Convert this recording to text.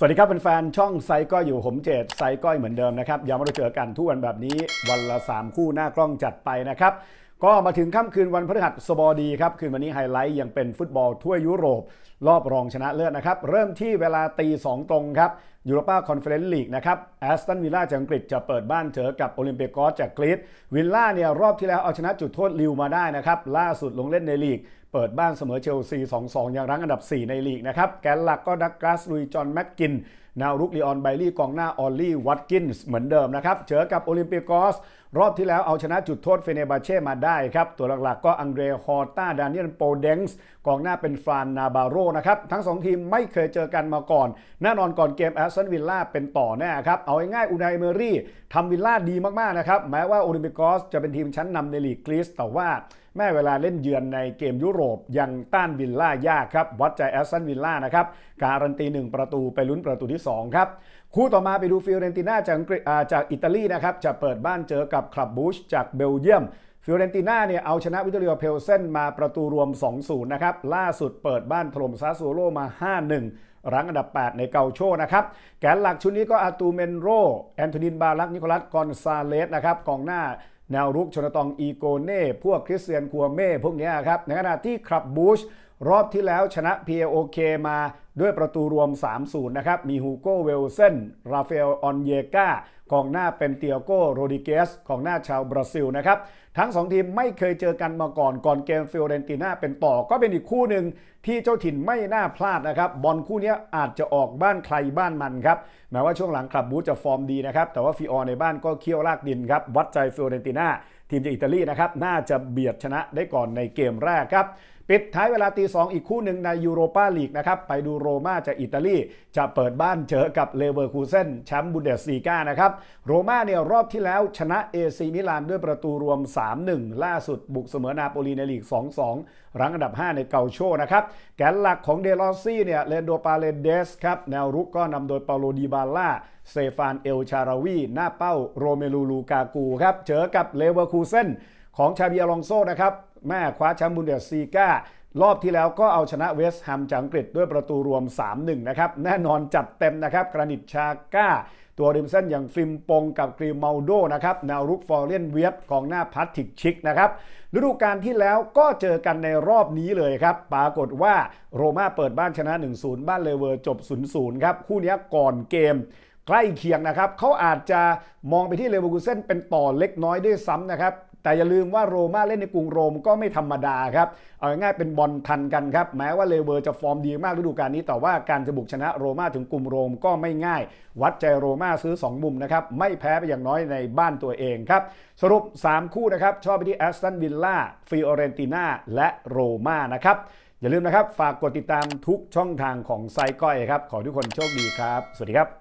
สวัสดีครับแฟนๆช่องไซก้อยอยู่ผมเจดไซก้อยเหมือนเดิมนะครับย้ำว่าเราเจอกันทุกวันแบบนี้วันละ 3 คู่หน้ากล้องจัดไปนะครับ ก็มาถึงค่ำคืนวันพฤหัสบดีครับ คืนวันนี้ไฮไลท์ยังเป็นฟุตบอลทั่วยุโรป รอบรองชนะเลิศนะครับ เริ่มที่เวลาตีสองตรงครับยูโรปาคอนเฟอเรนซ์ลีกนะครับแอสตันวิลล่าจากอังกฤษจะเปิดบ้านเจอกับโอลิมเปียกอสจากกรีซวิลล่าเนี่ยรอบที่แล้วเอาชนะจุดโทษลิวมาได้นะครับล่าสุดลงเล่นในลีก เปิดบ้านเสมอเชลซี 2-2 ยังรั้งอันดับ 4 ในลีกนะครับแกนหลักก็ดักกลาสลุยจอห์นแม็กกินแนวรุกลีออนไบลี่กองหน้าออลลี่วัตกินส์เหมือนเดิมนะครับเจอกับโอลิมเปียกอสรอบที่แล้วเอาชนะจุดโทษเฟเนบาเช่มาได้ครับ ตัวหลักๆก็อังเดรฮอร์ต้าดานิเอลโปเดงส์กองหน้าเป็นฟรานนาบาโรนะครับทั้ง 2 ทีมไม่เคยเจอกันมาก่อน แน่นอนก่อนเกมแอสตันวิลล่าเป็นต่อแน่ครับ เอาง่ายๆอูนายเมอรี่ทำวิลล่าดีมากๆนะครับ แม้ว่าโอลิมปียกอสจะเป็นทีมชั้นนำในลีกกรีซแต่ว่าแม่เวลาเล่นเยือนในเกมยุโรปยังต้านวิลล่ายากครับ วัดใจแอสตันวิลล่านะครับ การันตี 1 ประตูไปลุ้นประตูที่ 2 ครับ คู่ต่อมาไปดูฟิโอเรนติน่าจากอังกฤษอ่าจากอิตาลีนะครับ จะเปิดบ้านเจอกับคลับบูชจากเบลเยียม ฟิโอเรนติน่าเนี่ยเอาชนะวิตเรียเพลเซนมาประตูรวม 2-0 นะครับ ล่าสุดเปิดบ้านถล่มซาซูโรมา 5-1 รั้งอันดับ 8 ในเกาโชนะครับ แกนหลักชุดนี้ก็อาตูเมนโร แอนโทนินบาลัก นิโคลัส กอนซาเลสนะครับ กองหน้าแนวรุกชนตองอีโกเน่ พวกคริสเตียนคัวเม่ พวกเนี้ยครับ ในขณะที่ครับบูช รอบที่แล้วชนะ PAOK มาด้วยประตูรวม 3-0 นะครับ มีฮูโกเวลเซนราฟาเอล ออนเยกากองหน้าเป็นเตียโกโรดิเกสกองหน้าชาวบราซิลนะครับ ทั้ง 2 ทีมไม่เคยเจอกันมาก่อนก่อนเกมฟิโอเรนติน่าเป็นต่อก็เป็นอีกคู่หนึ่งที่เจ้าถิ่นไม่น่าพลาดนะครับ บอลคู่นี้อาจจะออกบ้านใครบ้านมันครับแม้ว่าช่วงหลังคลับบูจะฟอร์มดีนะครับ แต่ว่าฟิออในบ้านก็เคี่ยวลากดินครับวัดใจฟิโอเรนติน่าทีมจากอิตาลีนะครับน่าจะเบียดชนะได้ก่อนในเกมแรกครับ ปิดท้ายเวลาตีสองอีกคู่หนึ่งในยูโรปาลีกนะครับไปดูโรม่าจากอิตาลี จะเปิดบ้านเจอกับเลเวอร์คูเซนแชมป์บุนเดสลีกานะครับโรม่าเนี่ยรอบที่แล้วชนะเอซีมิลานด้วยประตูรวม 3-1 ล่าสุดบุกเสมอนาโปลีในลีก 2-2 รั้งอันดับ 5 ในเกาโชนะครับแกนหลักของเดลอซี่เนี่ยเลนโดปาเลเดสครับแนวรุกก็นำโดยเปาโลดีบาล่าเซฟานเอลชาราวีหน้าเป้าโรเมลูลูกากูครับเจอกับเลเวอร์คูเซนของชาบีอลองโซนะครับ แม่คว้าแชมป์บุนเดสซีการอบที่แล้วก็เอาชนะเวสต์แฮมจากอังกฤษด้วยประตูรวม 3-1 นะครับ แน่นอนจัดเต็มนะครับ กรานิตชาก้า ตัวริมเส้นอย่างฟิมปงกับกรีเมาโดนะครับแนวรุกฟอร์เรนเวียบกองหน้าพัตติกชิกนะครับฤดูกาลที่แล้วก็เจอกันในรอบนี้เลยครับ ปรากฏว่าโรม่าเปิดบ้านชนะ 1-0 บ้านเลเวอร์จบ 0-0 ครับ คู่นี้ก่อนเกมใกล้เคียงนะครับเขาอาจจะมองไปที่เลเวอร์คูเซนเป็นต่อเล็กน้อยด้วยซ้ำนะครับ แต่อย่าลืมว่าโรม่าเล่นในกรุงโรมก็ไม่ธรรมดาครับเอาง่ายเป็นบอลทันกันครับ แม้ว่าเลเวอร์จะฟอร์มดีมากฤดูกาลนี้แต่ว่าการจะบุกชนะโรม่าถึงกรุงโรมก็ไม่ง่าย วัดใจโรม่าซื้อ 2 มุมนะครับ ไม่แพ้ไปอย่างน้อยในบ้านตัวเองครับ สรุป 3 คู่นะครับ ชอบไปที่แอสตันวิลล่าฟิออเรนติน่าและโรม่านะครับ อย่าลืมนะครับ ฝากกดติดตามทุกช่องทางของไซก้อยครับ ขอทุกคนโชคดีครับ สวัสดีครับ